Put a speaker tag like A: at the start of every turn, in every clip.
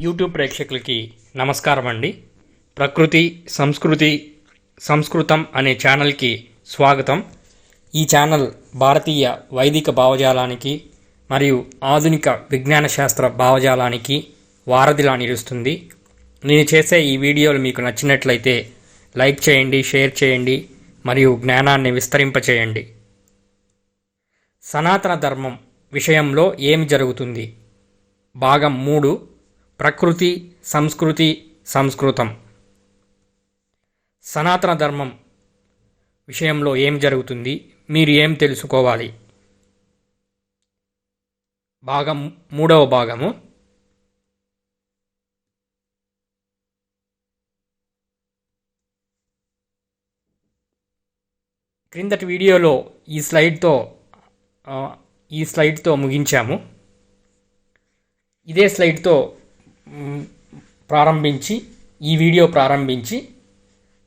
A: YouTube ప్రేక్షకులకి నమస్కారం అండి ప్రకృతి సంస్కృతి సంస్కృతం అనే ఛానల్కి స్వాగతం. ఈ ఛానల్ భారతీయ వైదిక భావజాలానికి మరియు ఆధునిక విజ్ఞాన శాస్త్ర భావజాలానికి వారధిలా నిలుస్తుంది. నేను చేసే ఈ వీడియోలు మీకు నచ్చినట్లయితే లైక్ చేయండి షేర్ చేయండి మరియు జ్ఞానాన్ని విస్తరింపచేయండి. సనాతన ధర్మం విషయంలో ఏమి జరుగుతుంది? భాగం మూడు. ప్రకృతి సంస్కృతి సంస్కృతం. సనాతన ధర్మం విషయంలో ఏం జరుగుతుంది? మీరు ఏం తెలుసుకోవాలి? భాగం మూడవ భాగము. క్రిందటి వీడియోలో ఈ స్లైడ్తో ఈ స్లైడ్తో ముగించాము. ఇదే స్లైడ్తో ప్రారంభించి ఈ వీడియో ప్రారంభించి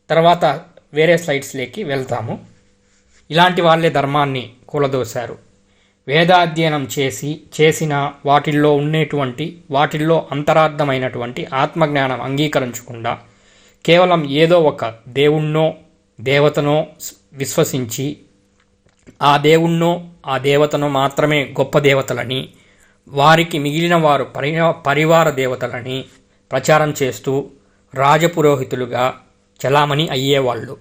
A: తర్వాత వేరే స్లైడ్స్లోకి వెళ్తాము. ఇలాంటి వాళ్ళే ధర్మాన్ని కూలదోశారు. వేదాధ్యయనం చేసి చేసిన వాటిల్లో ఉండేటువంటి వాటిల్లో అంతరార్థమైనటువంటి ఆత్మజ్ఞానం అంగీకరించకుండా కేవలం ఏదో ఒక దేవుణ్ణో దేవతనో విశ్వసించి ఆ దేవుణ్ణో ఆ దేవతను మాత్రమే గొప్ప దేవతలని వారికి మిగిలిన వారు పరి పరివార దేవతలని ప్రచారం చేస్తూ రాజపురోహితులుగా చలామణి అయ్యేవాళ్ళు.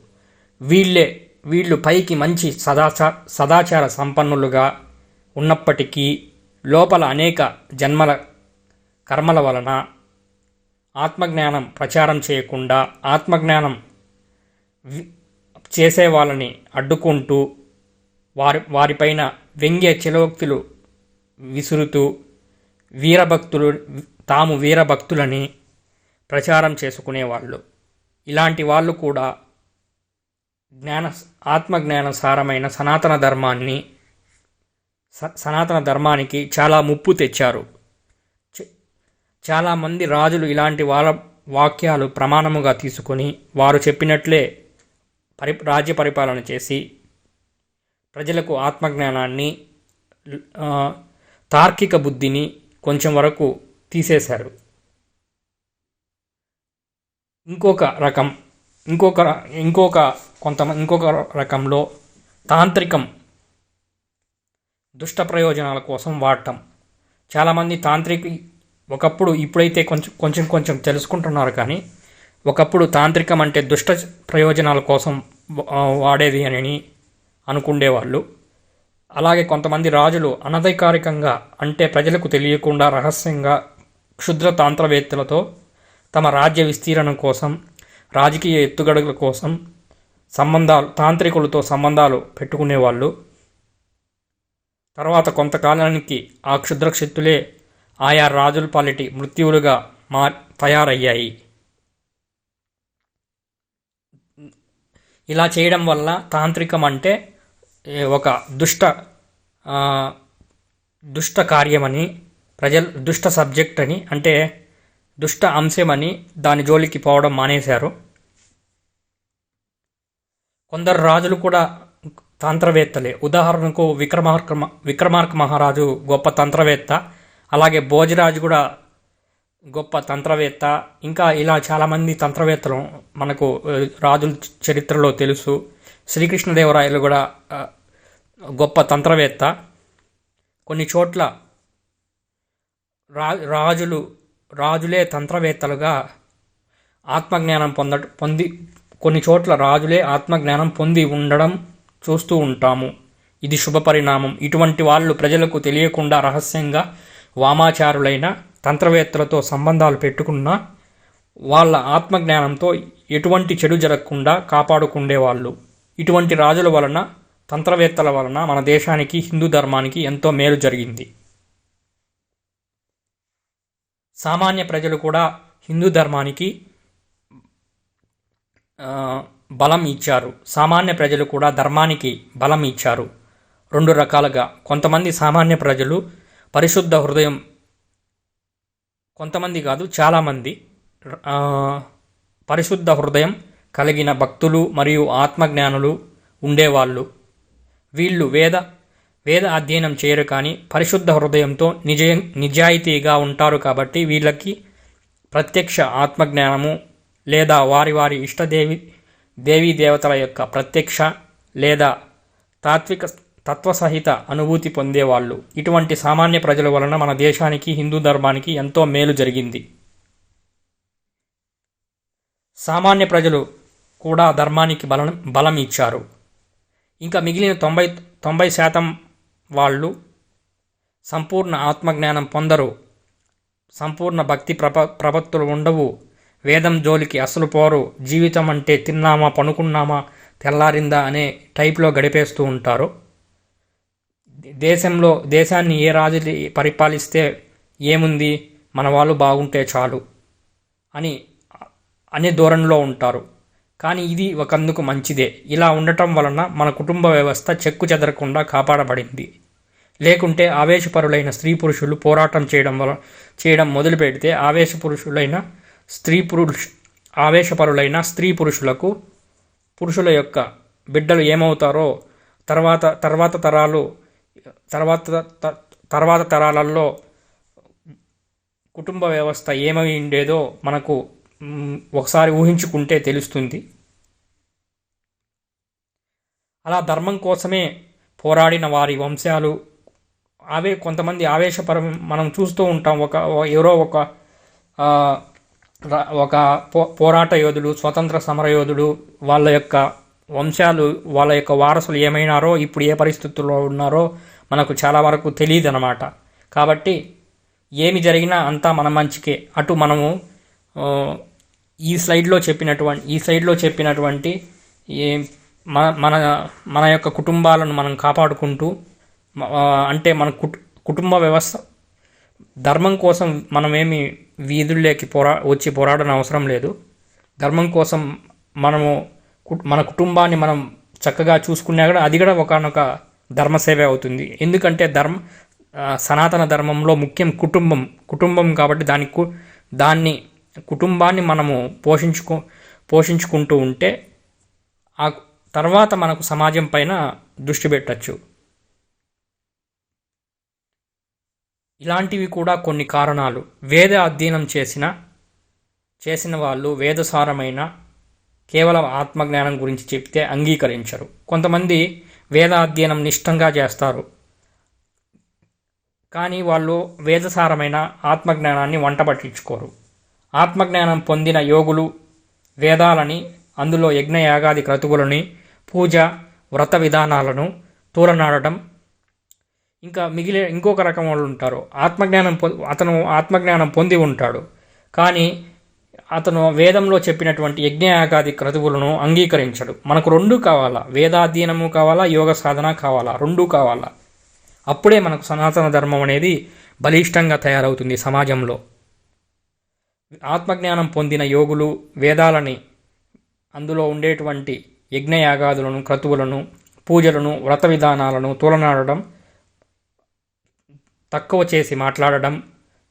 A: వీళ్ళే వీళ్ళు పైకి మంచి సదాచా సదాచార సంపన్నులుగా ఉన్నప్పటికీ లోపల అనేక జన్మల కర్మల వలన ఆత్మజ్ఞానం ప్రచారం చేయకుండా ఆత్మజ్ఞానం చేసే వాళ్ళని అడ్డుకుంటూ వారి వారిపైన వ్యంగ్య చిలోక్తులు విసురుతూ వీరభక్తులు తాము వీరభక్తులని ప్రచారం చేసుకునేవాళ్ళు. ఇలాంటి వాళ్ళు కూడా జ్ఞాన ఆత్మజ్ఞాన సారమైన సనాతన ధర్మాన్ని స- సనాతన ధర్మానికి చాలా ముప్పు తెచ్చారు. చాలామంది రాజులు ఇలాంటి వాళ్ళ వాక్యాలు ప్రమాణముగా తీసుకొని వారు చెప్పినట్లే పరి రాజ్య పరిపాలన చేసి ప్రజలకు ఆత్మజ్ఞానాన్ని తార్కిక బుద్ధిని కొంచెం వరకు తీసేశారు. ఇంకొక రకం ఇంకొక ఇంకొక కొంత ఇంకొక రకంలో తాంత్రికం దుష్ట ప్రయోజనాల కోసం వాడటం. చాలామంది తాంత్రిక ఒకప్పుడు ఇప్పుడైతే కొంచెం కొంచెం కొంచెం తెలుసుకుంటున్నారు కానీ ఒకప్పుడు తాంత్రికం అంటే దుష్ట ప్రయోజనాల కోసం వాడేది అని అనుకుండేవాళ్ళు. అలాగే కొంతమంది రాజులు అనధికారికంగా అంటే ప్రజలకు తెలియకుండా రహస్యంగా క్షుద్ర తాంత్రవేత్తలతో తమ రాజ్య విస్తీర్ణం కోసం రాజకీయ ఎత్తుగడల కోసం సంబంధాలు తాంత్రికులతో సంబంధాలు పెట్టుకునేవాళ్ళు. తర్వాత కొంతకాలానికి ఆ క్షుద్రశక్తులే ఆయా రాజుల పాలిటి మృత్యువులుగా మా తయారయ్యాయి. ఇలా చేయడం వల్ల తాంత్రికం అంటే ఒక దుష్ట దుష్ట కార్యమని ప్రజలు దుష్ట సబ్జెక్ట్ అని అంటే దుష్ట అంశమని దాని జోలికి పోవడం మానేశారు. కొందరు రాజులు కూడా తంత్రవేత్తలే. ఉదాహరణకు విక్రమార్క విక్రమార్క మహారాజు గొప్ప తంత్రవేత్త అలాగే భోజరాజు కూడా గొప్ప తంత్రవేత్త. ఇంకా ఇలా చాలామంది తంత్రవేత్తలు మనకు రాజుల చరిత్రలో తెలుసు. శ్రీకృష్ణదేవరాయలు కూడా గొప్ప తంత్రవేత్త. కొన్ని చోట్ల రా రాజులు రాజులే తంత్రవేత్తలుగా ఆత్మజ్ఞానం పొంద పొంది కొన్ని చోట్ల రాజులే ఆత్మజ్ఞానం పొంది ఉండడం చూస్తూ ఉంటాము. ఇది శుభ పరిణామం. ఇటువంటి వాళ్ళు ప్రజలకు తెలియకుండా రహస్యంగా వామాచారులైన తంత్రవేత్తలతో సంబంధాలు పెట్టుకున్న వాళ్ళ ఆత్మజ్ఞానంతో ఎటువంటి చెడు జరగకుండా కాపాడుకుండేవాళ్ళు. ఇటువంటి రాజుల వలన తంత్రవేత్తల వలన మన దేశానికి హిందూ ధర్మానికి ఎంతో మేలు జరిగింది. సామాన్య ప్రజలు కూడా హిందూ ధర్మానికి బలం ఇచ్చారు. సామాన్య ప్రజలు కూడా ధర్మానికి బలం ఇచ్చారు. రెండు రకాలుగా. కొంతమంది సామాన్య ప్రజలు పరిశుద్ధ హృదయం కొంతమంది కాదు చాలామంది పరిశుద్ధ హృదయం కలిగిన భక్తులు మరియు ఆత్మజ్ఞానులు ఉండేవాళ్ళు. వీళ్ళు వేద వేద అధ్యయనం చేయరు కానీ పరిశుద్ధ హృదయంతో నిజ నిజాయితీగా ఉంటారు కాబట్టి వీళ్ళకి ప్రత్యక్ష ఆత్మజ్ఞానము లేదా వారి వారి ఇష్టదేవి దేవీ దేవతల యొక్క ప్రత్యక్ష లేదా తాత్విక తత్వసహిత అనుభూతి పొందేవాళ్ళు. ఇటువంటి సామాన్య ప్రజల వలన మన దేశానికి హిందూ ధర్మానికి ఎంతో మేలు జరిగింది. సామాన్య ప్రజలు కూడా ధర్మానికి బలం బలం ఇచ్చారు ఇంకా మిగిలిన తొంభై తొంభై శాతం వాళ్ళు సంపూర్ణ ఆత్మజ్ఞానం పొందరు. సంపూర్ణ భక్తి ప్రప ప్రపత్తులు ఉండవు. వేదం జోలికి అసలు పోరు. జీవితం అంటే తిన్నామా పనుకున్నామా తెల్లారిందా అనే టైప్లో గడిపేస్తూ ఉంటారు. దేశంలో దేశాన్ని ఏ రాజు పరిపాలిస్తే ఏముంది? మన వాళ్ళు బాగుంటే చాలు అని అనే ధోరణిలో ఉంటారు. కానీ ఇది ఒకందుకు మంచిదే. ఇలా ఉండటం వలన మన కుటుంబ వ్యవస్థ చెక్కు చెదరకుండా కాపాడబడింది. లేకుంటే ఆవేశపరులైన స్త్రీ పురుషులు పోరాటం చేయడం వల్ల చేయడం మొదలు పెడితే ఆవేశ పురుషులైన స్త్రీ పురుష ఆవేశపరులైన స్త్రీ పురుషులకు పురుషుల యొక్క బిడ్డలు ఏమవుతారో తర్వాత తర్వాత తరాలు తర్వాత త- తర్వాత తరాలలో కుటుంబ వ్యవస్థ ఏమై ఉండేదో మనకు ఒకసారి ఊహించుకుంటే తెలుస్తుంది. అలా ధర్మం కోసమే పోరాడిన వారి వంశాలు అవే కొంతమంది ఆవేశపరం మనం చూస్తూ ఉంటాం. ఒక ఎవరో ఒక ఒక పో పోరాట యోధుడు స్వతంత్ర సమర యోధుడు వాళ్ళ యొక్క వంశాలు వాళ్ళ యొక్క వారసులు ఏమైనారో ఇప్పుడు ఏ పరిస్థితుల్లో ఉన్నారో మనకు చాలా వరకు తెలియదు అనమాట కాబట్టి ఏమి జరిగినా అంతా మన మంచికే. అటు మనము ఈ స్లైడ్లో చెప్పినటువంటి ఈ స్లైడ్లో చెప్పినటువంటి ఏ మన మన మన యొక్క కుటుంబాలను మనం కాపాడుకుంటూ అంటే మన కుటుంబ వ్యవస్థ ధర్మం కోసం మనమేమి వీధుల్లోకి పోరా వచ్చి పోరాడని అవసరం లేదు. ధర్మం కోసం మనము మన కుటుంబాన్ని మనం చక్కగా చూసుకున్నా కూడా అది కూడా ఒకనొక ధర్మసేవే అవుతుంది. ఎందుకంటే ధర్మ సనాతన ధర్మంలో ముఖ్యం కుటుంబం కుటుంబం కాబట్టి దానికి దాన్ని కుటుంబాన్ని మనము పోషించుకో పోషించుకుంటూ ఉంటే ఆ తర్వాత మనకు సమాజం పైన దృష్టి పెట్టచ్చు. ఇలాంటివి కూడా కొన్ని కారణాలు. వేద అధ్యయనం చేసిన చేసిన వాళ్ళు వేదసారమైన కేవలం ఆత్మజ్ఞానం గురించి చెప్తే అంగీకరించరు. కొంతమంది వేద అధ్యయనం నిష్టంగా చేస్తారు. కానీ వాళ్ళు వేదసారమైన ఆత్మజ్ఞానాన్ని వంట పట్టించుకోరు. ఆత్మజ్ఞానం పొందిన యోగులు వేదాలని అందులో యజ్ఞయాగాది క్రతువులని పూజ వ్రత విధానాలను తూలనాడటం. ఇంకా మిగిలిన ఇంకొక రకం వాళ్ళు ఉంటారు. ఆత్మజ్ఞానం అతను ఆత్మజ్ఞానం పొంది ఉంటాడు. కానీ అతను వేదంలో చెప్పినటువంటి యజ్ఞయాగాది క్రతువులను అంగీకరించడు. మనకు రెండు కావాలా? వేదాధ్యయనము కావాలా? యోగ సాధన కావాలా? రెండు కావాలా? అప్పుడే మనకు సనాతన ధర్మం అనేది బలిష్టంగా తయారవుతుంది సమాజంలో. ఆత్మజ్ఞానం పొందిన యోగులు వేదాలని అందులో ఉండేటువంటి యజ్ఞయాగాదులను క్రతువులను పూజలను వ్రత విధానాలను తూలనాడడం తక్కువ చేసి మాట్లాడడం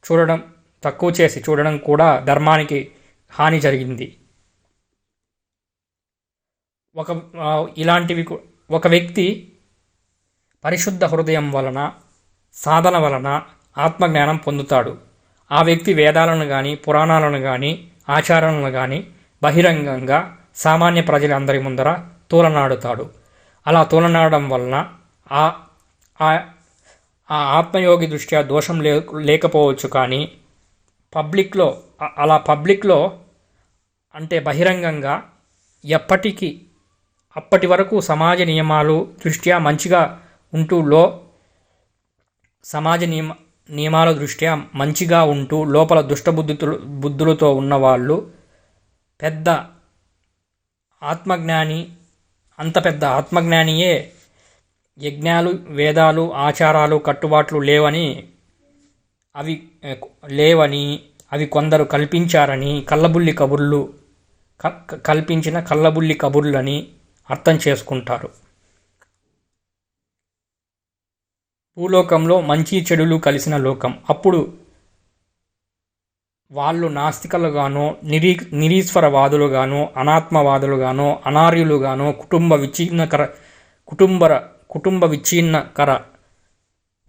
A: చూడడం తక్కువ చేసి చూడడం కూడా ధర్మానికి హాని జరిగింది. ఒక ఇలాంటివి ఒక వ్యక్తి పరిశుద్ధ హృదయం వలన సాధన వలన ఆత్మజ్ఞానం పొందుతాడు. ఆ వ్యక్తి వేదాలను కానీ పురాణాలను కానీ ఆచారాలను కానీ బహిరంగంగా సామాన్య ప్రజలందరి ముందర తూలనాడుతాడు. అలా తూలనాడడం వలన ఆ ఆ- ఆ ఆత్మయోగి దృష్ట్యా దోషం లే లేకపోవచ్చు కానీ పబ్లిక్లో అలా పబ్లిక్లో అంటే బహిరంగంగా ఎప్పటికీ అప్పటి వరకు సమాజ నియమాలు దృష్ట్యా మంచిగా ఉంటూ లో సమాజ నియమ నియమాల దృష్ట్యా మంచిగా ఉంటూ లోపల దుష్టబుద్ధులు బుద్ధులతో ఉన్నవాళ్ళు పెద్ద ఆత్మజ్ఞాని అంత పెద్ద ఆత్మజ్ఞానియే యజ్ఞాలు వేదాలు ఆచారాలు కట్టుబాట్లు లేవని అవి లేవని అవి కొందరు కల్పించారని కళ్ళబుల్లి కబుర్లు కల్పించిన కళ్ళబుల్లి కబుర్లని అర్థం చేసుకుంటారు. భూలోకంలో మంచి చెడులు కలిసిన లోకం. అప్పుడు వాళ్ళు నాస్తికలుగానో నిరీ నిరీశ్వరవాదులుగానో అనాత్మవాదులుగానో అనార్యులుగానో కుటుంబ విచ్ఛిన్నకర కుటుంబర కుటుంబ విచ్ఛిన్నకర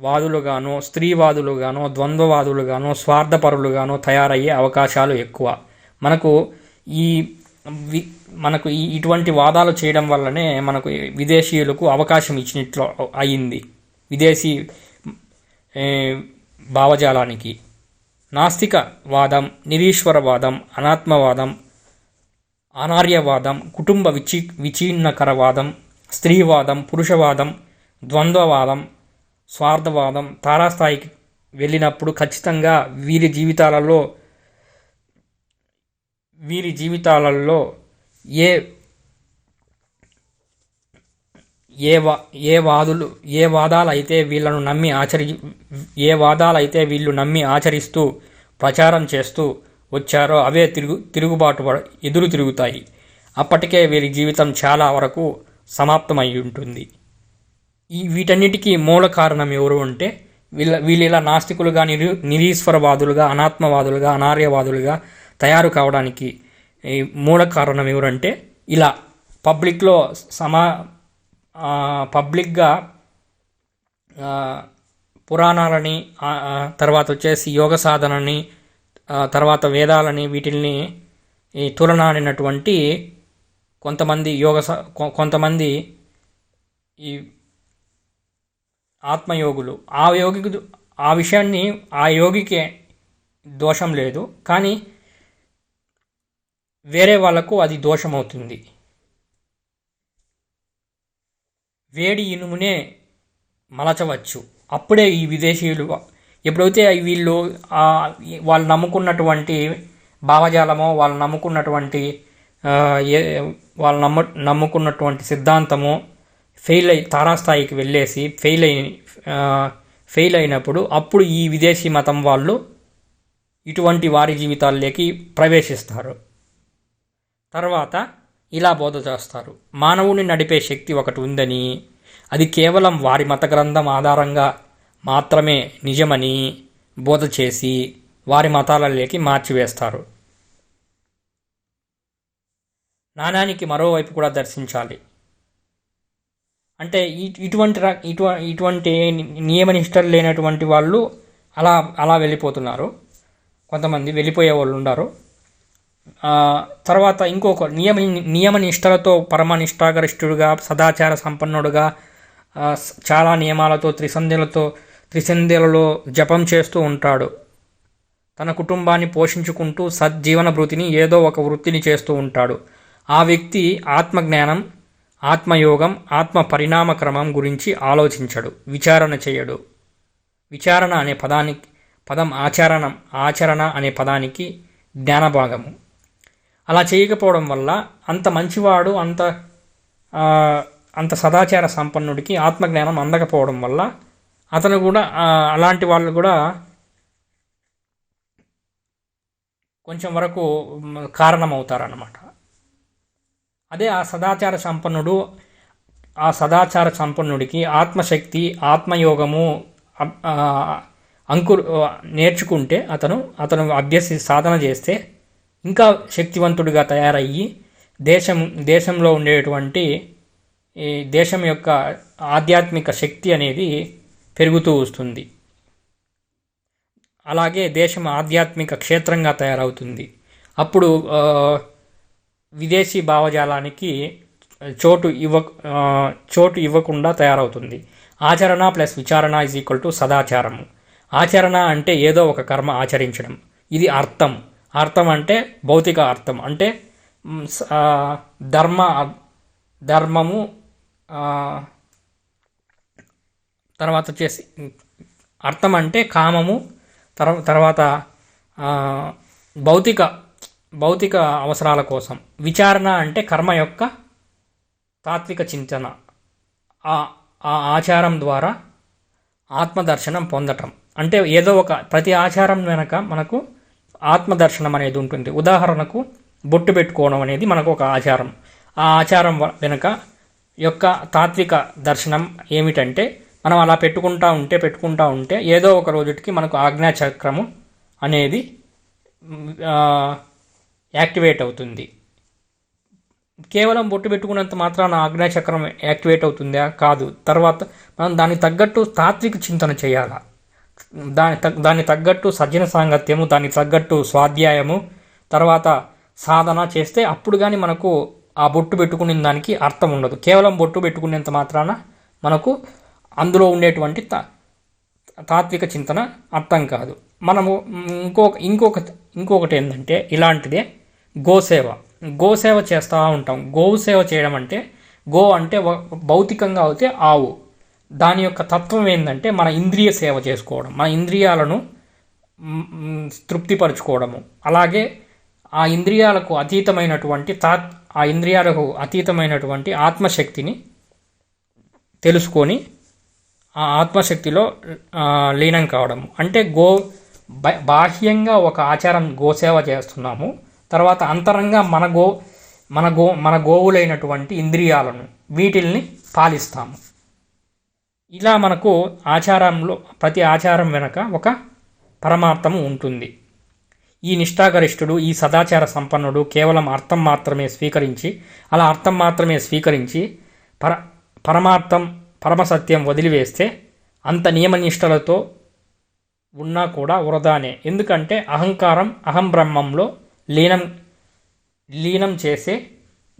A: వాదులుగానో స్త్రీవాదులుగానో ద్వంద్వవాదులుగానో స్వార్థపరులుగానో తయారయ్యే అవకాశాలు ఎక్కువ. మనకు ఈ వి మనకు ఈ ఇటువంటి వాదాలు చేయడం వల్లనే మనకు విదేశీయులకు అవకాశం ఇచ్చినట్లు అయింది. విదేశీ భావజాలానికి. నాస్తికవాదం నిరీశ్వరవాదం అనాత్మవాదం అనార్యవాదం కుటుంబ విచి విచ్ఛిన్నకరవాదం స్త్రీవాదం పురుషవాదం ద్వంద్వవాదం స్వార్థవాదం తారాస్థాయికి వెళ్ళినప్పుడు ఖచ్చితంగా వీరి జీవితాలలో వీరి జీవితాలలో ఏ ఏ వా ఏ వాదులు ఏ వాదాలైతే వీళ్ళను నమ్మి ఆచరి ఏ వాదాలైతే వీళ్ళు నమ్మి ఆచరిస్తూ ప్రచారం చేస్తూ వచ్చారో అవే తిరుగు తిరుగుబాటు ఎదురు తిరుగుతాయి. అప్పటికే వీరి జీవితం చాలా వరకు సమాప్తమై ఉంటుంది ఈ వీటన్నిటికీ మూల కారణం ఎవరు అంటే వీళ్ళ వీళ్ళు ఇలా నాస్తికులుగా నిరు నిరీశ్వరవాదులుగా అనాత్మవాదులుగా అనార్యవాదులుగా తయారు కావడానికి మూల కారణం ఎవరంటే ఇలా పబ్లిక్లో సమా పబ్లిక్గా పురాణాలని తర్వాత వచ్చేసి యోగ సాధనని తర్వాత వేదాలని వీటిల్ని ఈ తులనాడినటువంటి కొంతమంది యోగ కొ- కొంతమంది ఈ ఆత్మయోగులు. ఆ యోగికి ఆ విషయాన్ని ఆ యోగికి దోషం లేదు. కానీ వేరే వాళ్ళకు అది దోషమవుతుంది. వేడి ఇనుమునే మలచవచ్చు. అప్పుడే ఈ విదేశీయులు ఎప్పుడైతే వీళ్ళు వాళ్ళు నమ్ముకున్నటువంటి భావజాలమో వాళ్ళు నమ్ముకున్నటువంటి వాళ్ళు నమ్ము నమ్ముకున్నటువంటి సిద్ధాంతము ఫెయిల్ అయి తారాస్థాయికి వెళ్ళేసి ఫెయిల్ అయి ఫెయిల్ అయినప్పుడు అప్పుడు ఈ విదేశీ మతం వాళ్ళు ఇటువంటి వారి జీవితాల్లోకి ప్రవేశిస్తారు. తర్వాత ఇలా బోధ చేస్తారు. మానవుని నడిపే శక్తి ఒకటి ఉందని అది కేవలం వారి మత గ్రంథం ఆధారంగా మాత్రమే నిజమని బోధ చేసి వారి మతాలలోకి మార్చివేస్తారు. నాణానికి మరోవైపు కూడా దర్శించాలి. అంటే ఈ- ఇటువంటి ఇటు ఇటువంటి నియమనిష్టలు లేనటువంటి వాళ్ళు అలా అలా వెళ్ళిపోతున్నారు. కొంతమంది వెళ్ళిపోయే వాళ్ళు ఉన్నారు తర్వాత ఇంకొక నియమ నియమ నిష్టలతో పరమనిష్టాగరిష్ఠుడుగా సదాచార సంపన్నుడుగా చాలా నియమాలతో త్రిసంధ్యలతో త్రిసంధ్యలలో జపం చేస్తూ ఉంటాడు. తన కుటుంబాన్ని పోషించుకుంటూ సజ్జీవన భృతిని ఏదో ఒక వృత్తిని చేస్తూ ఉంటాడు. ఆ వ్యక్తి ఆత్మజ్ఞానం ఆత్మయోగం ఆత్మ పరిణామ క్రమం గురించి ఆలోచించడు విచారణ చేయడు. విచారణ అనే పదానికి పదం ఆచరణం ఆచరణ అనే పదానికి జ్ఞానభాగము. అలా చేయకపోవడం వల్ల అంత మంచివాడు అంత అంత సదాచార సంపన్నుడికి ఆత్మజ్ఞానం అందకపోవడం వల్ల అతను కూడా అలాంటి వాళ్ళు కూడా కొంచెం వరకు మ్, కారణమవుతారన్నమాట. అదే ఆ సదాచార సంపన్నుడు ఆ సదాచార సంపన్నుడికి ఆత్మశక్తి ఆత్మయోగము అంకు నేర్చుకుంటే అతను అతను అభ్యసి సాధన చేస్తే ఇంకా శక్తివంతుడిగా తయారయ్యి దేశం దేశంలో ఉండేటువంటి ఈ దేశం యొక్క ఆధ్యాత్మిక శక్తి అనేది పెరుగుతూ వస్తుంది. అలాగే దేశం ఆధ్యాత్మిక క్షేత్రంగా తయారవుతుంది. అప్పుడు విదేశీ భావజాలానికి చోటు ఇవ్వ చోటు ఇవ్వకుండా తయారవుతుంది. ఆచరణ ప్లస్ విచారణ ఈజ్ ఈక్వల్ టు సదాచారము. ఆచరణ అంటే ఏదో ఒక కర్మ ఆచరించడం. ఇది అర్థం. అర్థం అంటే భౌతిక అర్థం. అంటే ధర్మ ధర్మము తర్వాత వచ్చేసి అర్థం అంటే కామము తర్వా- తర్వాత భౌతిక భౌతిక అవసరాల కోసం. విచారణ అంటే కర్మ యొక్క తాత్విక చింతన. ఆ ఆ ఆచారం ద్వారా ఆత్మదర్శనం పొందటం. అంటే ఏదో ఒక ప్రతి ఆచారం వెనక మనకు ఆత్మదర్శనం అనేది ఉంటుంది. ఉదాహరణకు బొట్టు పెట్టుకోవడం అనేది మనకు ఒక ఆచారం. ఆ ఆచారం వెనుక యొక్క తాత్విక దర్శనం ఏమిటంటే మనం అలా పెట్టుకుంటా ఉంటే పెట్టుకుంటా ఉంటే ఏదో ఒక రోజుకి మనకు ఆజ్ఞాచక్రము అనేది యాక్టివేట్ అవుతుంది. కేవలం బొట్టు పెట్టుకున్నంత మాత్రాన ఆగ్నేయ చక్రం యాక్టివేట్ అవుతుందా? కాదు. తర్వాత మనం దానికి తగ్గట్టు తాత్విక చింతన చేయాలా? దాని తగ్ దానికి తగ్గట్టు సజ్జన సాంగత్యము దానికి తగ్గట్టు స్వాధ్యాయము తర్వాత సాధన చేస్తే అప్పుడు కానీ మనకు ఆ బొట్టు పెట్టుకునే దానికి అర్థం ఉండదు. కేవలం బొట్టు పెట్టుకునేంత మాత్రాన మనకు అందులో ఉండేటువంటి తా తాత్విక చింతన అర్థం కాదు. మనము ఇంకొక ఇంకొక ఇంకొకటి ఏంటంటే ఇలాంటిదే గోసేవ. గోసేవ చేస్తూ ఉంటాం. గోవు సేవ చేయడం అంటే గో అంటే భౌతికంగా అయితే ఆవు. దాని యొక్క తత్వం ఏంటంటే మన ఇంద్రియ సేవ చేసుకోవడం మన ఇంద్రియాలను తృప్తిపరచుకోవడము. అలాగే ఆ ఇంద్రియాలకు అతీతమైనటువంటి తా ఆ ఇంద్రియాలకు అతీతమైనటువంటి ఆత్మశక్తిని తెలుసుకొని ఆ ఆత్మశక్తిలో లీనం కావడం అంటే గో బాహ్యంగా ఒక ఆచారం గోసేవ చేస్తున్నాము. తర్వాత అంతరంగా మన గో మన గో మన గోవులైనటువంటి ఇంద్రియాలను వీటిల్ని పాలిస్తాము. ఇలా మనకు ఆచారంలో ప్రతి ఆచారం వెనక ఒక పరమార్థము ఉంటుంది. ఈ నిష్ఠాగరిష్ఠుడు ఈ సదాచార సంపన్నుడు కేవలం అర్థం మాత్రమే స్వీకరించి అలా అర్థం మాత్రమే స్వీకరించి పర పరమార్థం పరమసత్యం వదిలివేస్తే అంత నియమనిష్టలతో ఉన్నా కూడా వృధానే ఎందుకంటే అహంకారం అహం బ్రహ్మంలో లీనం లీనం చేసే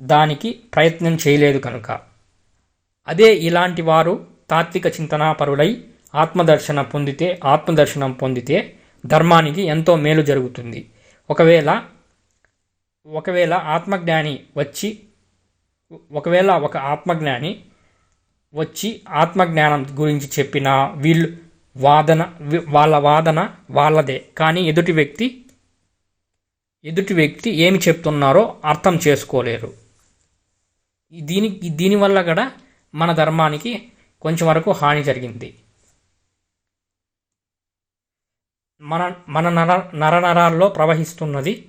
A: దానికి ప్రయత్నం చేయలేదు కనుక. అదే ఇలాంటి వారు తాత్విక చింతనాపరులై ఆత్మదర్శనం పొందితే ఆత్మదర్శనం పొందితే ధర్మానికి ఎంతో మేలు జరుగుతుంది. ఒకవేళ ఒకవేళ ఆత్మజ్ఞాని వచ్చి ఒకవేళ ఒక ఆత్మజ్ఞాని వచ్చి ఆత్మజ్ఞానం గురించి చెప్పిన వీళ్ళు వాదన వాళ్ళ వాదన వాళ్ళదే. కానీ ఎదుటి వ్యక్తి ఎదుటి వ్యక్తి ఏమి చెప్తున్నారో అర్థం చేసుకోలేరు. ఈ దీని దీనివల్ల కూడా మన ధర్మానికి కొంచెం వరకు హాని జరిగింది. మన మన నర నరనరాల్లో ప్రవహిస్తున్నది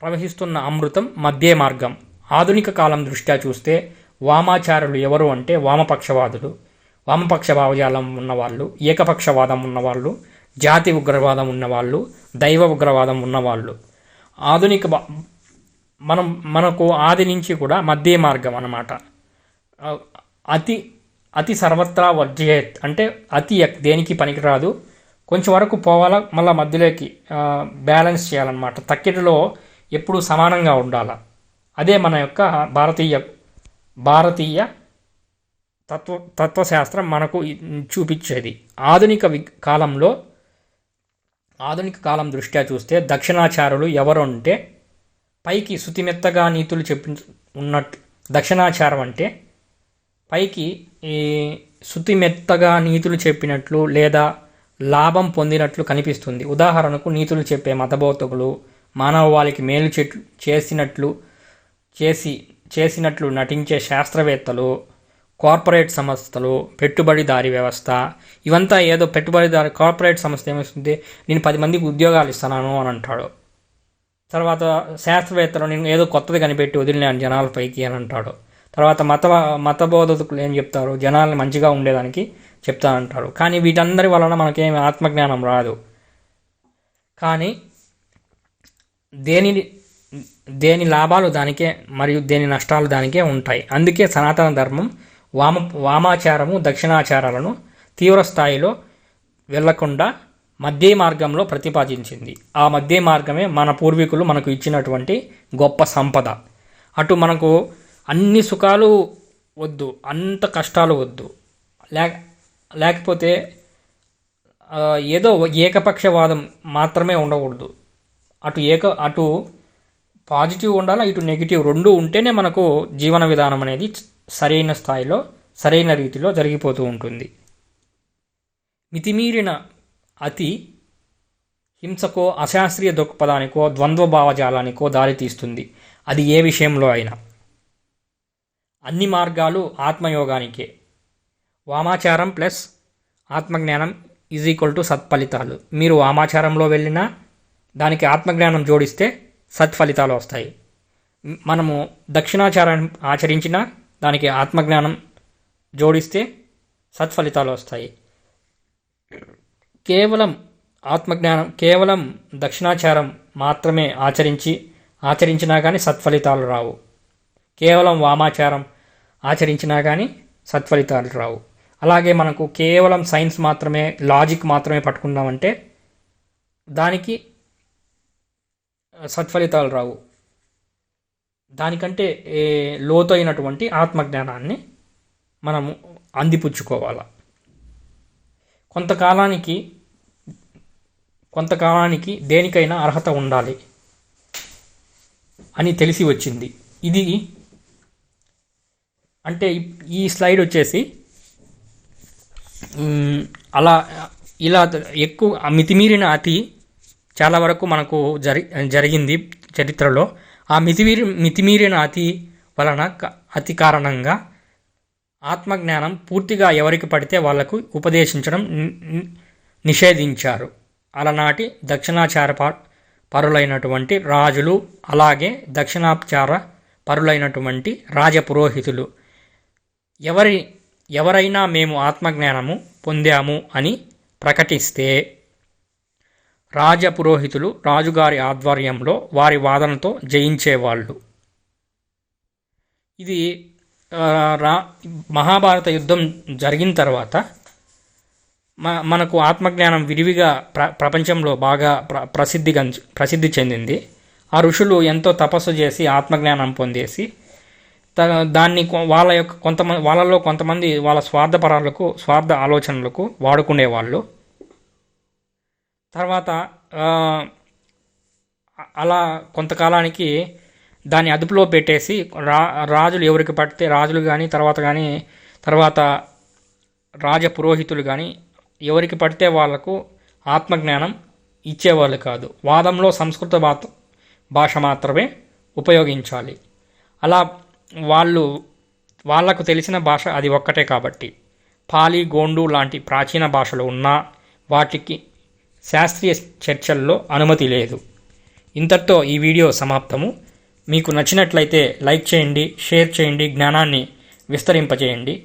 A: ప్రవహిస్తున్న అమృతం మధ్య మార్గం. ఆధునిక కాలం దృష్ట్యా చూస్తే వామాచారులు ఎవరు అంటే వామపక్షవాదులు. వామపక్ష భావజాలం ఉన్నవాళ్ళు ఏకపక్షవాదం ఉన్నవాళ్ళు జాతి ఉగ్రవాదం ఉన్నవాళ్ళు దైవ ఉగ్రవాదం ఉన్నవాళ్ళు. ఆధునిక మనం మనకు ఆది నుంచి కూడా మధ్య మార్గం అన్నమాట. అతి అతి సర్వత్రా వర్జయేత్. అంటే అతి దేనికి పనికిరాదు. కొంచెం వరకు పోవాలా మళ్ళీ మధ్యలోకి బ్యాలెన్స్ చేయాలన్నమాట. తక్కిటిలో ఎప్పుడూ సమానంగా ఉండాల. అదే మన యొక్క భారతీయ భారతీయ తత్వ తత్వశాస్త్రం మనకు చూపించేది. ఆధునిక వి కాలంలో ఆధునిక కాలం దృష్ట్యా చూస్తే దక్షిణాచారులు ఎవరు అంటే పైకి శుతిమెత్తగా నీతులు చెప్పి ఉన్నట్టు దక్షిణాచారం అంటే పైకి ఈ శుతిమెత్తగా నీతులు చెప్పినట్లు లేదా లాభం పొందినట్లు కనిపిస్తుంది. ఉదాహరణకు నీతులు చెప్పే మతబోధకులు మానవాళికి మేలు చెట్లు చేసినట్లు చేసి చేసినట్లు నటించే శాస్త్రవేత్తలు కార్పొరేట్ సంస్థలు పెట్టుబడిదారీ వ్యవస్థ ఇవంతా ఏదో పెట్టుబడిదారి కార్పొరేట్ సంస్థ ఏమిస్తుంది? నేను పది మందికి ఉద్యోగాలు ఇస్తున్నాను అని అంటాడు. తర్వాత శాస్త్రవేత్తలు నేను ఏదో కొత్తది కనిపెట్టి వదిలినాను జనాలపైకి అని అంటాడు. తర్వాత మత మత బోధకులు ఏం చెప్తారు? జనాలు మంచిగా ఉండేదానికి చెప్తా అంటారు. కానీ వీటందరి వలన మనకేమి ఆత్మజ్ఞానం రాదు. కానీ దేని దేని లాభాలు దానికే మరియు దేని నష్టాలు దానికే ఉంటాయి. అందుకే సనాతన ధర్మం వామ వామాచారము దక్షిణాచారాలను తీవ్ర స్థాయిలో వెళ్ళకుండా మధ్య మార్గంలో ప్రతిపాదించింది. ఆ మధ్య మార్గమే మన పూర్వీకులు మనకు ఇచ్చినటువంటి గొప్ప సంపద. అటు మనకు అన్ని సుఖాలు వద్దు అంత కష్టాలు వద్దు. లేక లేకపోతే ఏదో ఏకపక్షవాదం మాత్రమే ఉండకూడదు. అటు ఏక అటు పాజిటివ్ ఉండాలి ఇటు నెగిటివ్ రెండు ఉంటేనే మనకు జీవన విధానం అనేది సరైన స్థాయిలో సరైన రీతిలో జరిగిపోతూ ఉంటుంది. మితిమీరిన అతి హింసకో అశాస్త్రీయ దృక్పథానికో ద్వంద్వ భావజాలానికో దారితీస్తుంది అది ఏ విషయంలో అయినా. అన్ని మార్గాలు ఆత్మయోగానికే. వామాచారం ప్లస్ ఆత్మజ్ఞానం ఈజ్ ఈక్వల్ టు సత్ఫలితాలు. మీరు వామాచారంలో వెళ్ళినా దానికి ఆత్మజ్ఞానం జోడిస్తే సత్ఫలితాలు వస్తాయి. మనము దక్షిణాచారాన్ని ఆచరించినా దానికి ఆత్మజ్ఞానం జోడిస్తే సత్ఫలితాలు వస్తాయి. కేవలం ఆత్మజ్ఞానం కేవలం దక్షిణాచారం మాత్రమే ఆచరించి ఆచరించినా కానీ సత్ఫలితాలు రావు. కేవలం వామాచారం ఆచరించినా కానీ సత్ఫలితాలు రావు. అలాగే మనకు కేవలం సైన్స్ మాత్రమే లాజిక్ మాత్రమే పట్టుకున్నామంటే దానికి సత్ఫలితాలు రావు. దానికంటే ఏ లోతైనటువంటి ఆత్మజ్ఞానాన్ని మనము అందిపుచ్చుకోవాలి. కొంతకాలానికి కొంతకాలానికి దేనికైనా అర్హత ఉండాలి అని తెలిసి వచ్చింది. ఇది అంటే ఈ- స్లైడ్ వచ్చేసి అలా ఇలా ఎక్కువ మితిమీరిన అతి చాలా వరకు మనకు జరి జరిగింది చరిత్రలో. ఆ మితిమీరి మితిమీరిన అతి వలన క- అతి కారణంగా ఆత్మజ్ఞానం పూర్తిగా ఎవరికి పడితే వాళ్ళకు ఉపదేశించడం నిషేధించారు. అలనాటి దక్షిణాచార పరులైనటువంటి రాజులు అలాగే దక్షిణాచార పరులైనటువంటి రాజపురోహితులు ఎవరి ఎవరైనా మేము ఆత్మజ్ఞానము పొందాము అని ప్రకటిస్తే రాజపురోహితులు రాజుగారి ఆధ్వర్యంలో వారి వాదనతో జయించేవాళ్ళు. ఇది రా మహాభారత యుద్ధం జరిగిన తర్వాత మ మనకు ఆత్మజ్ఞానం విరివిగా ప్ర ప్రపంచంలో బాగా ప్ర ప్రసిద్ధి ప్రసిద్ధి చెందింది. ఆ ఋషులు ఎంతో తపస్సు చేసి ఆత్మజ్ఞానం పొందేసి దాన్ని కొ- వాళ్ళ యొక్క కొంతమంది వాళ్ళలో కొంతమంది వాళ్ళ స్వార్థపరాలకు స్వార్థ ఆలోచనలకు వాడుకునేవాళ్ళు. తర్వాత అలా కొంతకాలానికి దాన్ని అదుపులో పెట్టేసి రా రాజులు ఎవరికి పడితే రాజులు కానీ తర్వాత కానీ తర్వాత రాజ పురోహితులు కానీ ఎవరికి పడితే వాళ్ళకు ఆత్మజ్ఞానం ఇచ్చేవాళ్ళు కాదు. వాదంలో సంస్కృత భాష మాత్రమే ఉపయోగించాలి. అలా వాళ్ళు వాళ్ళకు తెలిసిన భాష అది ఒక్కటే కాబట్టి. పాలి గోండు లాంటి ప్రాచీన భాషలు ఉన్నా వాటికి శాస్త్రీయ చర్చల్లో అనుమతి లేదు. ఇంతటితో ఈ వీడియో సమాప్తము. మీకు నచ్చినట్లయితే లైక్ చేయండి షేర్ చేయండి జ్ఞానాన్ని విస్తరింపచేయండి